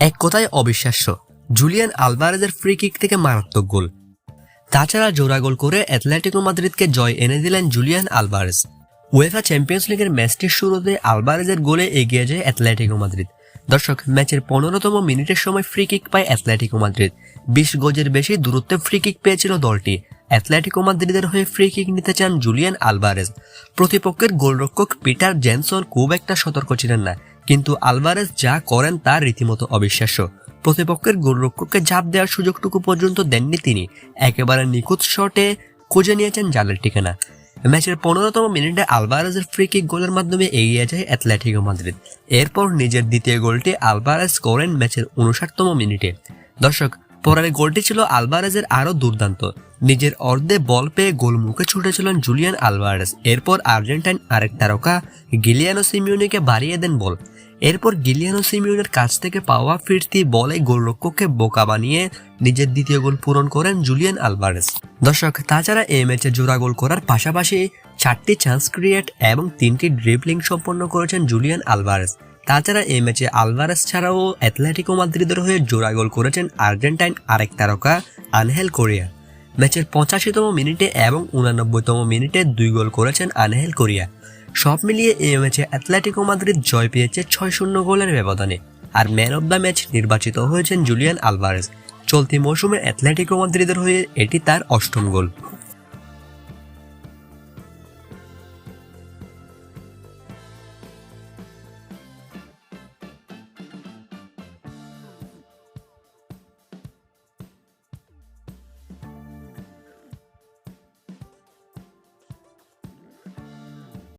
এক কথায় অবিশ্বাস্য, জুলিয়ান আলভারেজের ফ্রি কিক থেকে মারাত্মক গোল। তাছাড়া জোড়া গোল করে অ্যাথলেটিকো মাদ্রিদকে জয় এনে দিলেন জুলিয়ান আলভারেজ। উয়েফা চ্যাম্পিয়ন্স লিগের ম্যাচটির শুরুতে আলভারেজের গোলে এগিয়ে যায় অ্যাথলেটিকো মাদ্রিদ। দর্শক, ম্যাচের পনেরোতম মিনিটের সময় ফ্রি কিক পায় অ্যাথলেটিকো মাদ্রিদ। বিশ গজের বেশি দূরত্বে ফ্রি কিক পেয়েছিল দলটি। অ্যাথলেটিকো মাদ্রিদের হয়ে ফ্রি কিক নিতে চান জুলিয়ান আলভারেজ। প্রতিপক্ষের গোলরক্ষক পিটার জেনসন খুব একটা সতর্ক ছিলেন না। কিন্তু আলভারেজ যা করেন তা রীতিমতো অবিশ্বাস্য। প্রতিপক্ষের গোলরক্ষককে ঝাঁপ দেওয়ার সুযোগটুকু পর্যন্ত দেননি তিনি। একেবারে নিখুঁত শটে খুঁজে নিয়েছেন জালের ঠিকানা। ম্যাচের পনেরোতম মিনিটে আলভারেজের ফ্রি কিক গোলের মাধ্যমে এগিয়ে যায় অ্যাথলেটিকো মাদ্রিদ। এরপর নিজের দ্বিতীয় গোলটি আলভারেজ করেন ম্যাচের উনষাটতম মিনিটে। দর্শক, পরের গোলটি ছিল আলভারেজের আরও দুর্দান্ত। নিজের অর্ধে বল পেয়ে গোলমুখে ছুটেছিলেন জুলিয়ান আলভারেজ। এরপর আর্জেন্টাইন আরেক তারকা গিলিয়ানো সিমিউনিকে বাড়িয়ে দেন বল। এরপর গিলিয়ানো সিমিউনের কাছ থেকে পাওয়া ফিরতি বলে গোলরক্ষককে বোকা বানিয়ে নিজের দ্বিতীয় গোল পূরণ করেন জুলিয়ান আলভারেস দর্শক, তাছাড়া এই ম্যাচে জোড়া গোল করার পাশাপাশি চারটি চান্স ক্রিয়েট এবং তিনটি ড্রিবলিং সম্পন্ন করেছেন জুলিয়ান আলভারেস তাছাড়া এই ম্যাচে আলভারেস ছাড়াও অ্যাথলেটিকো মাদ্রিদের হয়ে জোড়া গোল করেছেন আর্জেন্টাইন আরেক তারকা আনহেল কোরিয়া। ম্যাচের পঁচাশিতম মিনিটে এবং উনানব্বইতম মিনিটে দুই গোল করেছেন আনহেল কোরিয়া। সব মিলিয়ে এই ম্যাচে অ্যাথলেটিকো মাদ্রিদ জয় পেয়েছে ছয় শূন্য গোলের ব্যবধানে। আর ম্যান অব দ্য ম্যাচ নির্বাচিত হয়েছেন জুলিয়ান আলভারেজ। চলতি মৌসুমে অ্যাথলেটিকো মাদ্রিদের হয়ে এটি তার অষ্টম গোল।